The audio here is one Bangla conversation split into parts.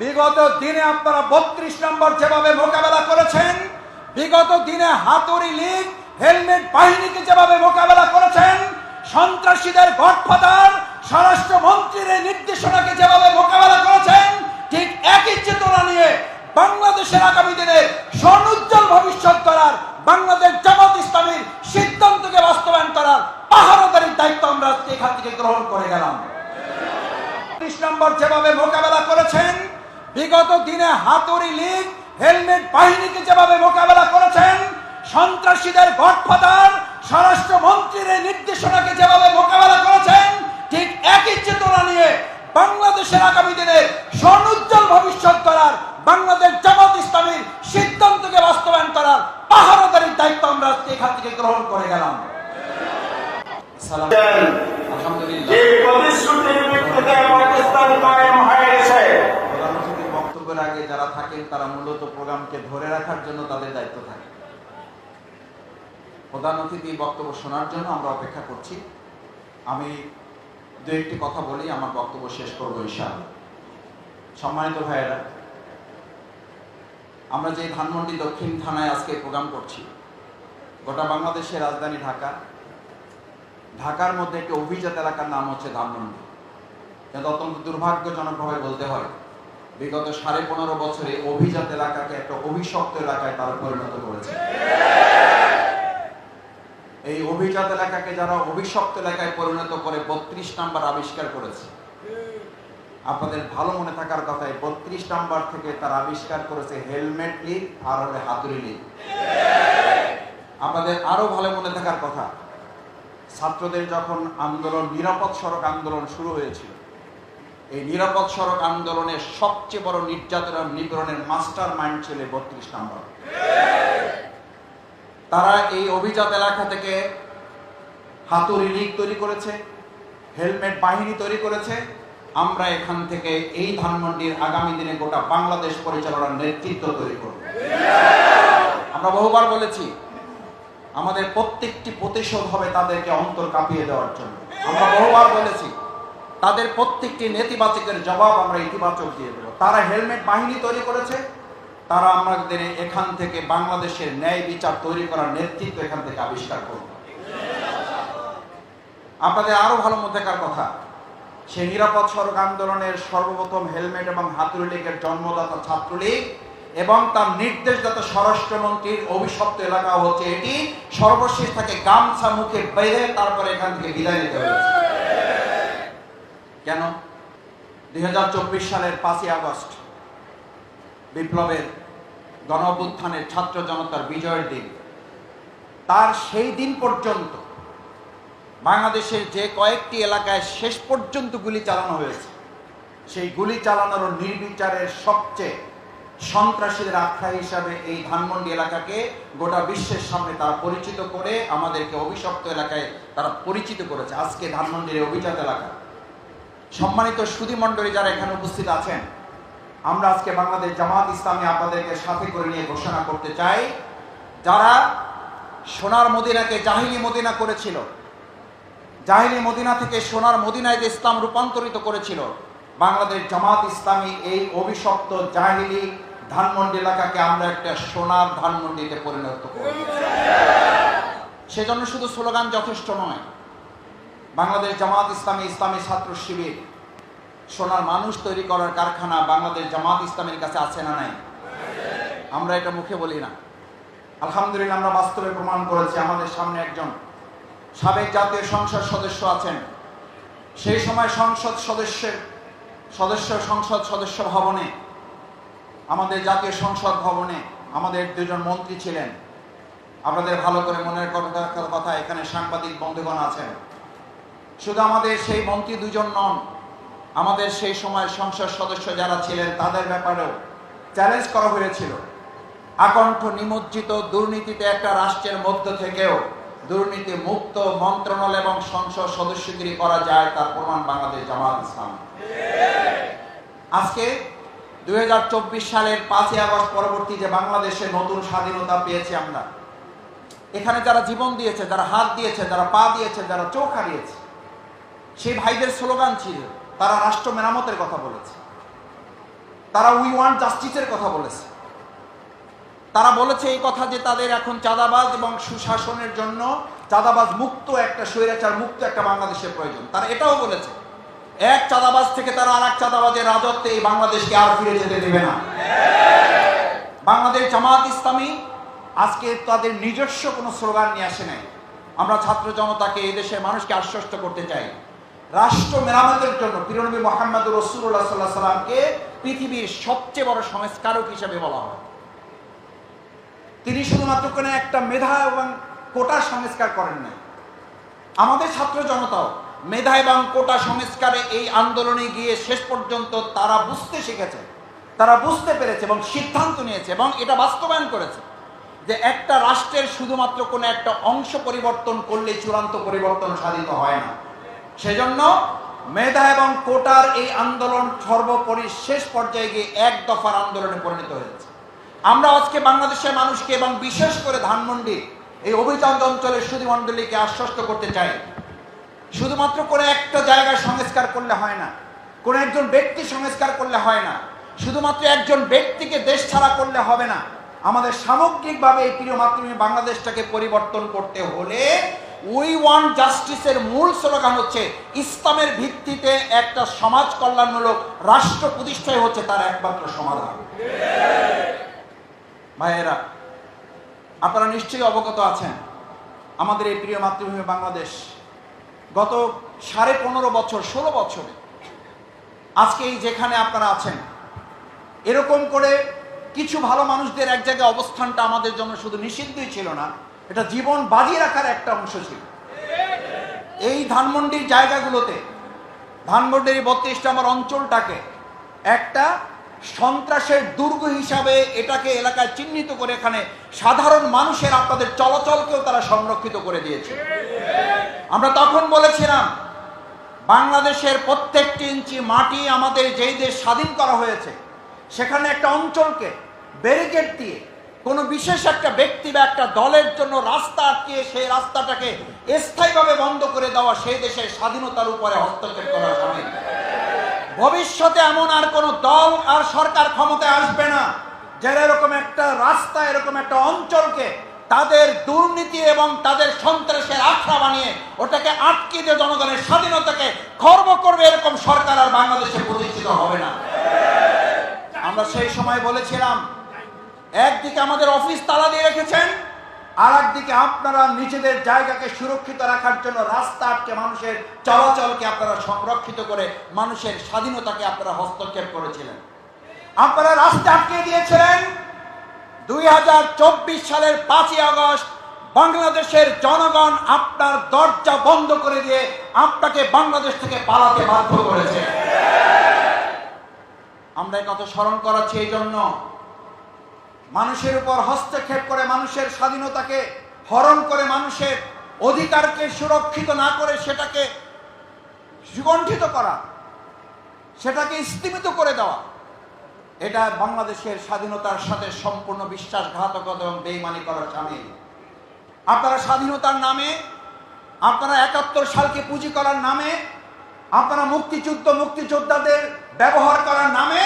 বিগত দিনে আপনারা বত্রিশ নম্বর যেভাবে মোকাবেলা করেছেন, বিগত দিনে হাতুড়ি লীগ, হেলমেট বাহিনীকে যেভাবে মোকাবেলা করেছেন, সন্ত্রাসীদের গডফাদার, স্বরাষ্ট্রমন্ত্রীর এই নির্দেশনাকে যেভাবে মোকাবেলা করেছেন, ঠিক একই চেতনা নিয়ে বাংলাদেশের আগামী দিনে স্বর্ণোজ্জ্বল ভবিষ্যৎ করার বাংলাদেশ জামাত ইসলামীর সিদ্ধান্তকে বাস্তবায়ন করার পাহারাদারির দায়িত্ব আমরা এখান থেকে গ্রহণ করে গেলাম। ত্রিশ নম্বর যেভাবে মোকাবেলা করেছেন বিগত দিনে হাতুড়ি লীগ হেলমেট বাহিনীকে যেভাবে মোকাবেলা করেছেন সন্ত্রাসীদের গডফাদার স্বরাষ্ট্রমন্ত্রীর এই নির্দেশনাকে যেভাবে মোকাবেলা করেছেন ঠিক একই চেতনা নিয়ে বাংলাদেশের আগামী দিনে স্বর্ণোজ্জ্বল ভবিষ্যৎ করার বাংলাদেশ জামাত ইসলামীর সিদ্ধান্তকে বাস্তবায়ন করার পাহারাদারির দায়িত্ব আমরা আজকে এখান থেকে গ্রহণ করে গেলাম। আলহামদুলিল্লাহ যে প্রতিশ্রুতির ভিত্তিতে পাকিস্তান কায়েম হয়েছে প্রধান অতিথির বক্তব্যের আগে যারা থাকেন তারা মূলত প্রোগ্রামকে ধরে রাখার জন্য তাদের দায়িত্ব থাকে। প্রধান অতিথি বক্তব্য শোনার জন্য আমরা অপেক্ষা করছি। আমি দু একটি কথা বলি, আমার বক্তব্য শেষ করব ইনশাআল্লাহ। সম্মানিত ভাইয়েরা, আমরা যে ধানমন্ডি দক্ষিণ থানায় আজকে প্রোগ্রাম করছি, গোটা বাংলাদেশের রাজধানী ঢাকা। ঢাকার মধ্যে একটি অভিজাত এলাকার নাম হচ্ছে ধানমন্ডি। কিন্তু অত্যন্ত দুর্ভাগ্যজনকভাবে বলতে হয় বিগত সাড়ে পনেরো বছরে অভিজাত এলাকাকে একটা অভিশপ্ত এলাকায় তারা পরিণত করেছে। এই অভিজাত এলাকাকে যারা অভিশপ্ত এলাকায় পরিণত করে বত্রিশ নাম্বার আবিষ্কার করেছে, আপনাদের ভালো মনে থাকার কথা বত্রিশ নাম্বার থেকে তারা আবিষ্কার করেছে হেলমেট লিগ আর হলে হাতুড়ি লিগ। আরও ভালো মনে থাকার কথা, ছাত্রদের যখন আন্দোলন, নিরাপদ সড়ক আন্দোলন শুরু হয়েছিল এই নিরাপদ সড়ক আন্দোলনের সবচেয়ে বড় নির্যাতন নিপীড়নের মাস্টার মাইন্ড ছিল বত্রিশ নম্বর। তারা এই অভিজাত এলাকা থেকে হাতুড়ি লীগ তৈরি করেছে, হেলমেট বাহিনী তৈরি করেছে। আমরা এখান থেকে এই ধানমন্ডির আগামী দিনে গোটা বাংলাদেশ পরিচালনার নেতৃত্ব তৈরি করব। আমরা বহুবার বলেছি, আমাদের প্রত্যেকটি প্রতিশোধ হবে তাদেরকে অন্তর কাঁপিয়ে দেওয়ার জন্য। আমরা বহুবার বলেছি তাদের প্রত্যেকটি নেতিবাচকের জবাব আমরা ইতিবাচক দিয়ে দেবো। তারা হেলমেট বাহিনী তৈরি করেছে, তারা আমাদের এখান থেকে বাংলাদেশের ন্যায় বিচার তৈরি করার নেতৃত্ব এখান থেকে আবিষ্কার করব। আপনাদের আরও ভালো মধ্যেকার কথা, সেই নিরাপদ সড়ক আন্দোলনের সর্বপ্রথম হেলমেট এবং হাতুড়ি লীগের জন্মদাতা ছাত্রলীগ এবং তার নির্দেশদাতা স্বরাষ্ট্রমন্ত্রীর অভিশপ্ত এলাকা হচ্ছে এটি। সর্বশেষ তাকে গামছা মুখে বেঁধে তারপরে এখান থেকে বিদায় নিতে হয়েছে। কেন? দু হাজার চব্বিশ সালের পাঁচই আগস্ট বিপ্লবের গণ ছাত্র জনতার বিজয়ের দিন। তার সেই দিন পর্যন্ত বাংলাদেশের যে কয়েকটি এলাকায় শেষ পর্যন্ত গুলি চালানো হয়েছে, সেই গুলি চালানোর নির্বিচারের সবচেয়ে সন্ত্রাসীদের আখ্যা হিসাবে এই ধানমন্ডি এলাকাকে গোটা বিশ্বের সামনে তারা পরিচিত করে আমাদেরকে অভিশপ্ত এলাকায় তারা পরিচিত করেছে। আজকে ধানমন্ডির অভিজাত এলাকা। সম্মানিত সুধী মণ্ডলী যারা এখানে উপস্থিত আছেন, আমরা আজকে বাংলাদেশ জামাত ইসলামী আপনাদেরকে সাথে করে নিয়ে ঘোষণা করতে চাই, যারা সোনার মদিনাকে জাহিলি মদিনা করেছিল, জাহিলি মদিনা থেকে সোনার মদিনায় ইসলাম রূপান্তরিত করেছিল, বাংলাদেশ জামাত ইসলামী এই অভিশপ্ত জাহিলি ধানমন্ডি এলাকাকে আমরা একটা সোনার ধানমন্ডিতে পরিণত করব সেজন্য শুধু স্লোগান যথেষ্ট নয় বাংলাদেশ জামাত ইসলামী ইসলামী ছাত্র শিবির। সোনার মানুষ তৈরি করার কারখানা বাংলাদেশ জামাত ইসলামের কাছে আছে না নাই? আমরা এটা মুখে বলি না। আলহামদুলিল্লাহ আমরা বাস্তবে প্রমাণ করেছি, আমাদের সামনে একজন সাবেক জাতীয় সংসদ সদস্য আছেন। সেই সময় সংসদ সদস্যের, সদস্য সংসদ সদস্য ভবনে, আমাদের জাতীয় সংসদ ভবনে আমাদের দুজন মন্ত্রী ছিলেন। আপনাদের ভালো করে মনের কথা কথা এখানে সাংবাদিক বন্ধুগণ আছেন। শুধু আমাদের সেই মন্ত্রী দুজন নন, আমাদের সেই সময় সংসদ সদস্য যারা ছিলেন তাদের ব্যাপারেও চ্যালেঞ্জ করা হয়েছিল। আকণ্ঠ নিমজ্জিত দুর্নীতিতে একটা রাষ্ট্রের মধ্য থেকেও দুর্নীতি মুক্ত মন্ত্রণালয় এবং সংসদ সদস্যগিরি করা যায় তার প্রমাণ বাংলাদেশ জামাত ইসলাম। আজকে দুই হাজার চব্বিশ সালের পাঁচই আগস্ট পরবর্তী যে বাংলাদেশে নতুন স্বাধীনতা পেয়েছি আমরা, এখানে যারা জীবন দিয়েছে, যারা হাত দিয়েছে, যারা পা দিয়েছে, যারা চোখ হারিয়েছে সেই ভাইদের স্লোগান ছিল, তারা রাষ্ট্র মেরামতের কথা বলেছে। তারা উই ওয়ান্ট জাস্টিসের কথা বলেছে। তারা বলেছে এই কথা যে তাদের এখন চাঁদাবাজ এবং সুশাসনের জন্য চাঁদাবাজ মুক্ত একটা স্বৈরাচার, মুক্ত একটা বাংলাদেশের প্রয়োজন। তারা এটাও বলেছে। এক চাঁদাবাজ থেকে তারা আর এক চাঁদাবাজের রাজত্বে এই বাংলাদেশকে আর ফিরে যেতে দেবে না। বাংলাদেশ জামাত ইসলামী আজকে তাদের নিজস্ব কোনো স্লোগান নিয়ে আসে নাই। আমরা ছাত্র জনতাকে এই দেশের মানুষকে আশ্বস্ত করতে চাই। রাষ্ট্র মেরামতের জন্য পিরনবী মোহাম্মদ রসুল্লাহ সাল্লাহ সাল্লামকে পৃথিবীর সবচেয়ে বড় সংস্কারক হিসেবে বলা হয়। তিনি শুধুমাত্র কোনো একটা মেধা এবং কোটার সংস্কার করেন নাই। আমাদের ছাত্র জনতাও মেধা এবং কোটা সংস্কারে এই আন্দোলনে গিয়ে শেষ পর্যন্ত তারা বুঝতে শিখেছে, তারা বুঝতে পেরেছে এবং সিদ্ধান্ত নিয়েছে এবং এটা বাস্তবায়ন করেছে যে একটা রাষ্ট্রের শুধুমাত্র কোনো একটা অংশ পরিবর্তন করলে চূড়ান্ত পরিবর্তন সাধিত হয় না। সেজন্য মেধা এবং কোটার এই আন্দোলন সর্বোপরি শেষ পর্যায়ে গিয়ে এক দফার আন্দোলনে পরিণত হয়েছে। আমরা আজকে বাংলাদেশের মানুষকে এবং বিশেষ করে ধানমন্ডি, এই অভিযান অঞ্চলের সুধীমণ্ডলীকে আশ্বস্ত করতে চাই। শুধুমাত্র কোনো একটা জায়গায় সংস্কার করলে হয় না, কোনো একজন ব্যক্তি সংস্কার করলে হয় না, শুধুমাত্র একজন ব্যক্তিকে দেশ ছাড়া করলে হবে না। আমাদের সামগ্রিকভাবে এই প্রিয় মাতৃভূমি বাংলাদেশটাকে পরিবর্তন করতে হলে উই ওয়ান জাস্টিসের মূল স্লোগান হচ্ছে, ইসলামের ভিত্তিতে একটা সমাজ কল্যাণমূলক রাষ্ট্র প্রতিষ্ঠায় হচ্ছে তার একমাত্র সমাধান। ভাইয়েরা, আপনারা নিশ্চয়ই অবগত আছেন, আমাদের এই প্রিয় মাতৃভূমি বাংলাদেশ গত সাড়ে পনেরো বছর, ষোলো বছরে আজকে এই যেখানে আপনারা আছেন, এরকম করে কিছু ভালো মানুষদের এক জায়গায় অবস্থানটা আমাদের জন্য শুধু নিষিদ্ধই ছিল না এটা জীবন বাজিয়ে রাখার একটা অংশ ছিল। এই ধানমন্ডির জায়গাগুলোতে, ধানমন্ডির বত্রিশটা আমার অঞ্চলটাকে একটা সন্ত্রাসের দুর্গ হিসাবে এটাকে এলাকায় চিহ্নিত করে এখানে সাধারণ মানুষের আপনাদের চলাচলকেও তারা সংরক্ষিত করে দিয়েছে। আমরা তখন বলেছিলাম, বাংলাদেশের প্রত্যেকটি ইঞ্চি মাটি আমাদের যেই দেশ স্বাধীন করা হয়েছে, সেখানে একটা অঞ্চলকে ব্যারিকেড দিয়ে কোনো বিশেষ একটা ব্যক্তি বা একটা দলের জন্য রাস্তা আটকিয়ে সেই রাস্তাটাকে স্থায়ীভাবে বন্ধ করে দেওয়া সেই দেশের স্বাধীনতার উপরে হস্তক্ষেপ করা সামিল ভবিষ্যতে এমন আর কোন দল আর সরকার ক্ষমতায় আসবে না যারা এরকম একটা রাস্তা, এরকম একটা অঞ্চলকে তাদের দুর্নীতি এবং তাদের সন্ত্রাসের আখড়া বানিয়ে ওটাকে আটকে দিয়ে জনগণের স্বাধীনতাকে খর্ব করবে এরকম সরকার আর বাংলাদেশে প্রতিষ্ঠিত হবে না। আমরা সেই সময় বলেছিলাম একদিকে আমাদের অফিস তালা দিয়ে রেখেছেন আর একদিকে আপনারা নিজেদের জায়গাকে সুরক্ষিত রাখার জন্য রাস্তা আটকে মানুষের চলাচলকে আপনারা সংরক্ষিত করে মানুষের স্বাধীনতাকে আপনারা হস্তক্ষেপ করেছিলেন। আপনারা রাস্তা আটকে দিয়েছিলেন। দুই হাজার চব্বিশ সালের পাঁচই আগস্ট বাংলাদেশের জনগণ আপনার দরজা বন্ধ করে দিয়ে আপনাকে বাংলাদেশ থেকে পালাতে বাধ্য করেছে। আমরা কথা স্মরণ করাচ্ছি এই জন্য মানুষের উপর হস্তক্ষেপ করে মানুষের স্বাধীনতাকে হরণ করে মানুষের অধিকারকে সুরক্ষিত না করে সেটাকে সুগণ্ঠিত করা, সেটাকে স্তীমিত করে দেওয়া, এটা বাংলাদেশের স্বাধীনতার সাথে সম্পূর্ণ বিশ্বাসঘাতকতা এবং বেইমানি করার সামিল। আপনারা স্বাধীনতার নামে, আপনারা একাত্তর সালকে পুঁজি করার নামে, আপনারা মুক্তিযুদ্ধ, মুক্তিযোদ্ধাদের ব্যবহার করার নামে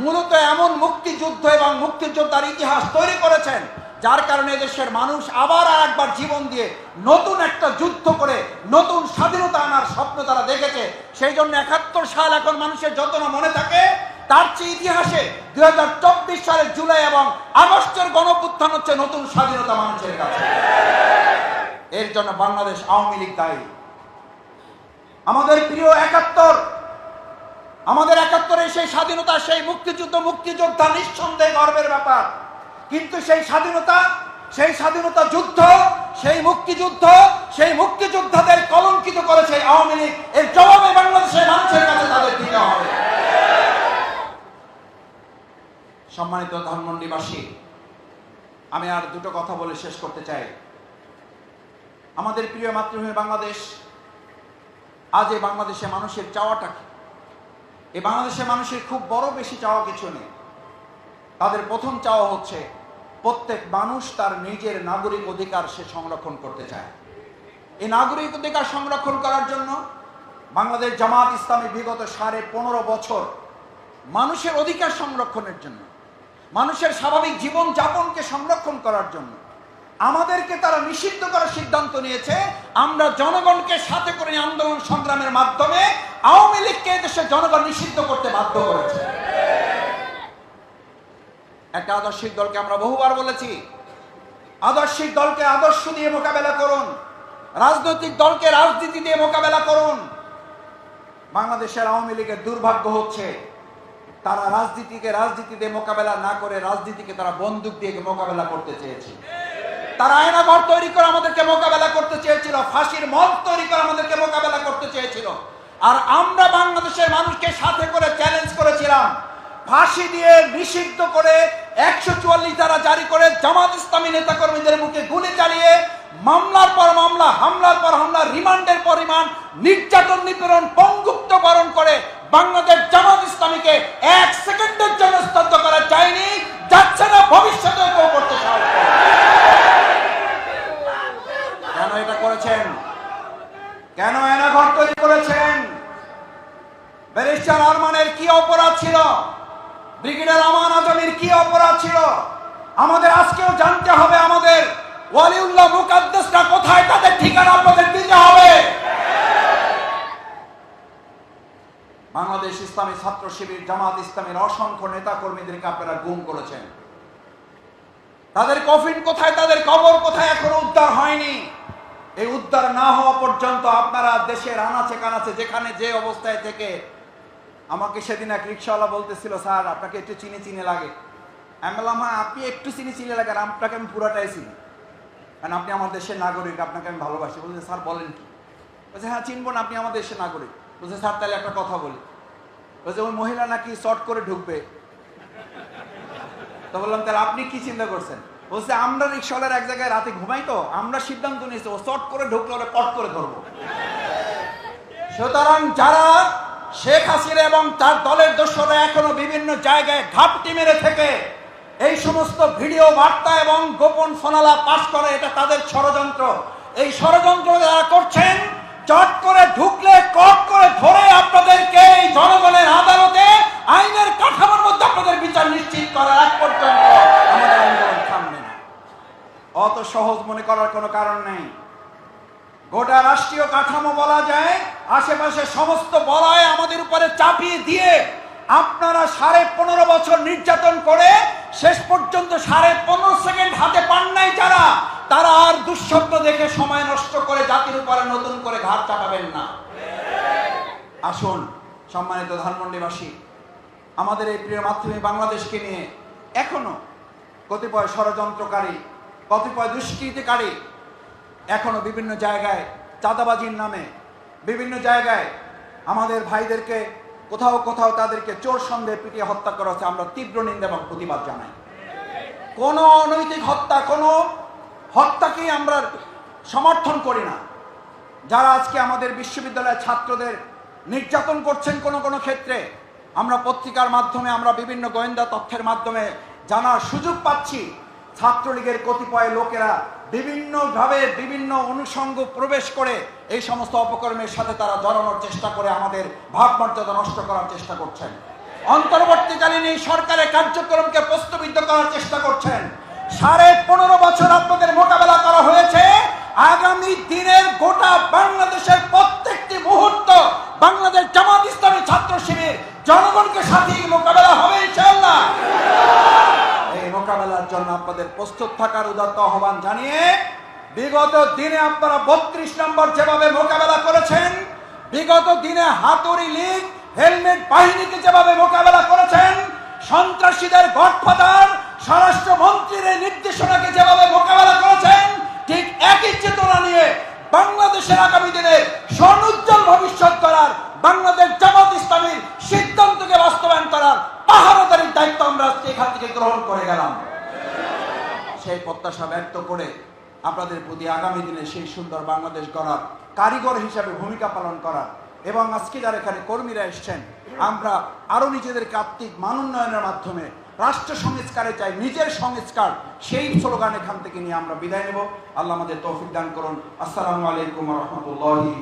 মূলত এমন মুক্তিযুদ্ধ এবং মুক্তিযোদ্ধার ইতিহাস তৈরি করেছেন, যার কারণে দেশের মানুষ আবার আর একবার জীবন দিয়ে নতুন একটা যুদ্ধ করে নতুন স্বাধীনতা আনার স্বপ্ন তারা দেখেছে। সেই জন্য একাত্তর সাল এখন মানুষের যত না মনে থাকে, তার চেয়ে ইতিহাসে দুই সালের জুলাই এবং আগস্টের গণপুত্থান হচ্ছে নতুন স্বাধীনতা মানুষের কাছে। এর জন্য বাংলাদেশ আওয়ামী লীগ দায়ী। আমাদের প্রিয় একাত্তর আমাদের একাত্তরে সেই স্বাধীনতা, সেই মুক্তিযুদ্ধ, মুক্তিযোদ্ধা নিঃসন্দেহে গর্বের ব্যাপার। কিন্তু সেই স্বাধীনতা সেই স্বাধীনতা যুদ্ধ, সেই মুক্তিযুদ্ধ, সেই মুক্তিযোদ্ধাদের কলঙ্কিত করেছে আওয়ামী লীগ। এর জবাবে বাংলাদেশের মানুষের কাছে তাদের দিতে হবে? সম্মানিত ধানমন্ডিবাসী, আমি আর দুটো কথা বলে শেষ করতে চাই। আমাদের প্রিয় মাতৃভূমি বাংলাদেশ, আজ এই বাংলাদেশে মানুষের চাওয়াটা কি? এই বাংলাদেশের মানুষের খুব বড় বেশি চাওয়া কিছু নেই। তাদের প্রথম চাওয়া হচ্ছে প্রত্যেক মানুষ তার নিজের নাগরিক অধিকার সে সংরক্ষণ করতে চায়। এই নাগরিক অধিকার সংরক্ষণ করার জন্য বাংলাদেশ জামাত ইসলামী বিগত সাড়ে পনেরো বছর মানুষের অধিকার সংরক্ষণের জন্য, মানুষের স্বাভাবিক জীবন যাপনকে সংরক্ষণ করার জন্য আমাদেরকে তারা নিষিদ্ধ করার সিদ্ধান্ত নিয়েছে। আমরা জনগণকে সাথে করে আন্দোলন সংগ্রামের মাধ্যমে আওয়ামী লীগকে দেশে জনগণ নিষিদ্ধ করতে বাধ্য করেছে। একটা আদর্শিক দলকে আমরা বহুবার বলেছি, আদর্শিক দলকে আদর্শ দিয়ে মোকাবেলা করুন, রাজনৈতিক দলকে রাজনীতি দিয়ে মোকাবেলা করুন। বাংলাদেশের আওয়ামী লীগের দুর্ভাগ্য হচ্ছে, তারা রাজনীতিকে রাজনীতি দিয়ে মোকাবেলা না করে রাজনীতিকে তারা বন্দুক দিয়ে মোকাবেলা করতে চেয়েছে। তারা আয়নাঘর তৈরি করে আমাদেরকে মোকাবেলা করতে চেয়েছিল, ফাঁসির মঞ্চ তৈরি করে আমাদেরকে মোকাবেলা করতে চেয়েছিল। আর আমরা বাংলাদেশের মানুষকে সাথে করে চ্যালেঞ্জ করেছিলাম। ফাঁসি দিয়ে নিষিদ্ধ করে একশো চুয়াল্লিশ দ্বারা জারি করে জামাত ইসলামী নেতাকর্মীদের মুখে গুলি চালিয়ে মামলার পর মামলা, হামলার পর হামলা, রিমান্ডের পর রিমান্ড নির্যাতন নিপীড়ন পঙ্গুত্বকরণ করে বাংলাদেশ জামাত ইসলামীকে এক সেকেন্ডের জন্য স্তব্ধ করা যায়নি, যাচ্ছে না ভবিষ্যতে করতে সাহস করবে না। কেন এটা করেছেন কেন এনাঘর তৈরি করেছেন? ব্যারিস্টার আরমানের কি অপরাধ ছিল? ব্রিগেডিয়ার আমান আজমির কি অপরাধ ছিল? আমাদের আজকেও জানতে হবে আমাদের ওয়ালিউল্লাহ মুকাদ্দাসরা কোথায় তাদের ঠিকানা আপনাদের দিতে হবে। বাংলাদেশ ইসলামী ছাত্র শিবির জামাত ইসলামের অসংখ্য নেতা কর্মীদেরকে আপনারা গুম করেছেন। তাদের কফিন কোথায়, তাদের কবর কোথায় এখনও উদ্ধার হয়নি? এই উদ্ধার না হওয়া পর্যন্ত আপনারা দেশের আনাচে কানাচে যেখানে যে অবস্থায় থেকে, আমাকে সেদিন এক রিক্সাওয়ালা বলতেছিল, স্যার, আপনাকে একটু চিনি চিনি লাগে। আমি বললাম হ্যাঁ আপনি একটু চিনি চিনি লাগে আর আপনাকে আমি পুরাটাই চিনি। কারণ আপনি আমার দেশের নাগরিক, আপনাকে আমি ভালোবাসি। বলছে, স্যার, বলেন কি? বলছে হ্যাঁ চিনব না, আপনি আমার দেশের নাগরিক। বলছে, স্যার, তাহলে একটা কথা বলি। বলছে, ওই মহিলা নাকি শর্ট করে ঢুকবে। তো বললাম, তাহলে আপনি কি চিন্তা করছেন? বলছে, আমরা রিক্সাওয়ালার এক জায়গায় রাতে ঘুমাই তো, আমরা সিদ্ধান্ত নিয়েছি, ও করে ঢুকলে, ওরা কট করে ধরবো। সুতরাং যারা শেখ এবং তার দলের দোষরা এখনও বিভিন্ন জায়গায় ঘাপটি মেরে থেকে এই সমস্ত ভিডিও বার্তা এবং গোপন করে, এটা তাদের ষড়যন্ত্র। এই ষড়যন্ত্র যারা করছেন, চট করে ঢুকলে, কট করে ধরে আপনাদেরকে এই জনগণের আদালতে আইনের কাঠামোর মধ্যে আপনাদের বিচার নিশ্চিত করার এক পর্যন্ত আমাদের আন্দোলন থামবে। অত সহজ মনে করার কোনো কারণ নেই। গোটা রাষ্ট্রীয় কাঠামো বলা যায়, আশেপাশে সমস্ত বলায় আমাদের উপরে চাপিয়ে দিয়ে আপনারা সাড়ে পনেরো বছর নির্যাতন করে শেষ পর্যন্ত সাড়ে পনেরো সেকেন্ড হাতে পান নাই যারা, তারা আর দুঃস্বপ্ন দেখে সময় নষ্ট করে জাতির উপরে নতুন করে ঘাট চাপাবেন না। আসুন, সম্মানিত ধানমন্ডিবাসী, আমাদের এই প্রিয় মাতৃভূমি বাংলাদেশকে নিয়ে এখনও কতিপয় ষড়যন্ত্রকারী কতিপয় দুষ্কৃতিকারী এখনও বিভিন্ন জায়গায় চাঁদাবাজির নামে, বিভিন্ন জায়গায় আমাদের ভাইদেরকে কোথাও কোথাও তাদেরকে চোর সন্দেহে পিটিয়ে হত্যা করা হচ্ছে। আমরা তীব্র নিন্দা এবং প্রতিবাদ জানাই। কোনো অনৈতিক হত্যা, কোনো হত্যাকেই আমরা সমর্থন করি না। যারা আজকে আমাদের বিশ্ববিদ্যালয়ের ছাত্রদের নির্যাতন করছেন কোনো কোনো ক্ষেত্রে, আমরা পত্রিকার মাধ্যমে, আমরা বিভিন্ন গোয়েন্দা তথ্যের মাধ্যমে জানার সুযোগ পাচ্ছি। ছাত্রলীগের কতিপয় লোকেরা বিভিন্নভাবে বিভিন্ন অনুষঙ্গ প্রবেশ করে এই সমস্ত অপকর্মের সাথে তারা জড়ানোর চেষ্টা করে, আমাদের ভাবমর্যাদা নষ্ট করার চেষ্টা করছেন। অন্তর্বর্তীকালীন এই সরকারের কার্যক্রমকে প্রশ্নবিদ্ধ করার চেষ্টা করছেন। সাড়ে পনেরো বছর আপনাদের মোকাবেলা করা হয়েছে। আগামী দিনের গোটা বাংলাদেশের প্রত্যেকটি মুহূর্ত বাংলাদেশ জামাত ইসলামী ছাত্র শিবির জনগণকে সাথে মোকাবেলা হবে ইনশাআল্লাহ এই মোকাবেলার জন্য আপনাদের প্রস্তুত থাকার উদাত্ত আহ্বান জানিয়ে বিগত দিনে আপনারা বত্রিশ নম্বর যেভাবে মোকাবেলা করেছেন, বিগত দিনে হাতুড়ি লীগ, হেলমেট বাহিনীকে যেভাবে মোকাবেলা করেছেন, সন্ত্রাসীদের গডফাদার, স্বরাষ্ট্রমন্ত্রীর এই নির্দেশনাকে যেভাবে মোকাবেলা করেছেন, ঠিক একই চেতনা নিয়ে বাংলাদেশের আগামী দিনে স্বর্ণোজ্জ্বল ভবিষ্যৎ করার বাংলাদেশ জামাত ইসলামীর সিদ্ধান্তকে বাস্তবায়ন করার পাহারাদারির দায়িত্ব আমরা আজকে এখান থেকে গ্রহণ করে গেলাম। সেই প্রত্যাশা ব্যক্ত করে আপনাদের প্রতি আগামী দিনে সেই সুন্দর বাংলাদেশ গড়ার কারিগর হিসাবে ভূমিকা পালন করার এবং আজকে যারা এখানে কর্মীরা এসছেন, আমরা আরও নিজেদেরকে আত্মিক মানোন্নয়নের মাধ্যমে রাষ্ট্র সংস্কারে চাই, নিজের সংস্কার, সেই স্লোগান এখান থেকে নিয়ে আমরা বিদায় নেব। আল্লাহ আমাদের তৌফিক দান করুন। আসসালামু আলাইকুম রহমতুল্লাহি